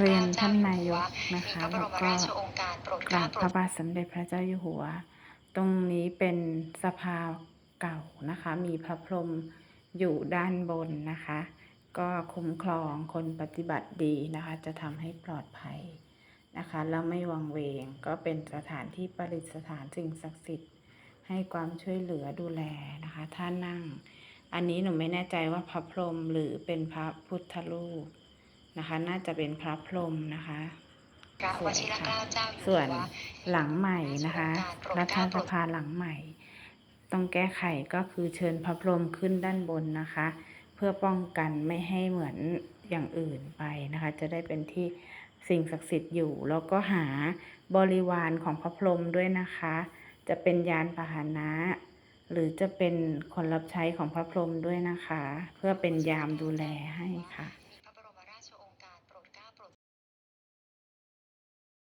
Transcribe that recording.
เรียนท่านนายกนะคะแล้วก็ราชโองการปล้าบพระบาทสมเด็จพระเจ้าอยู่หัว ตรงนี้เป็นสภาเก่านะคะ มีพระพรหมอยู่ด้านบนนะคะ ก็คุ้มครองคนปฏิบัติดีนะคะ จะทำให้ปลอดภัยนะคะแล้วไม่วังเวงก็เป็นสถานที่ประดิษฐานสิ่งศักดิ์สิทธิ์ ให้ความช่วยเหลือดูแลนะคะท่านั่ง อันนี้หนูไม่แน่ใจว่าพระพรหมหรือเป็นพระพุทธรูป นะคะ น่าจะเป็นพระพรหมนะคะพระวชิรเกล้าเจ้าอยู่ส่วนหัวหลังใหม่นะคะโปรรัดฐเกล้าโปสรดภาหลังใหม่ ต้องแก้ไขก็คือเชิญพระพรหมขึ้นด้านบนนะคะ เพื่อป้องกันไม่ให้เหมือนอย่างอื่นไปนะคะ จะได้เป็นที่สิ่งศักดิ์สิทธิ์อยู่ แล้วก็หาบริวารของพระพรหมด้วยนะคะ จะเป็นยานพาหนะ หรือจะเป็นคนรับใช้ของพระพรหมด้วยนะคะ เพื่อเป็นยามดูแลให้ค่ะ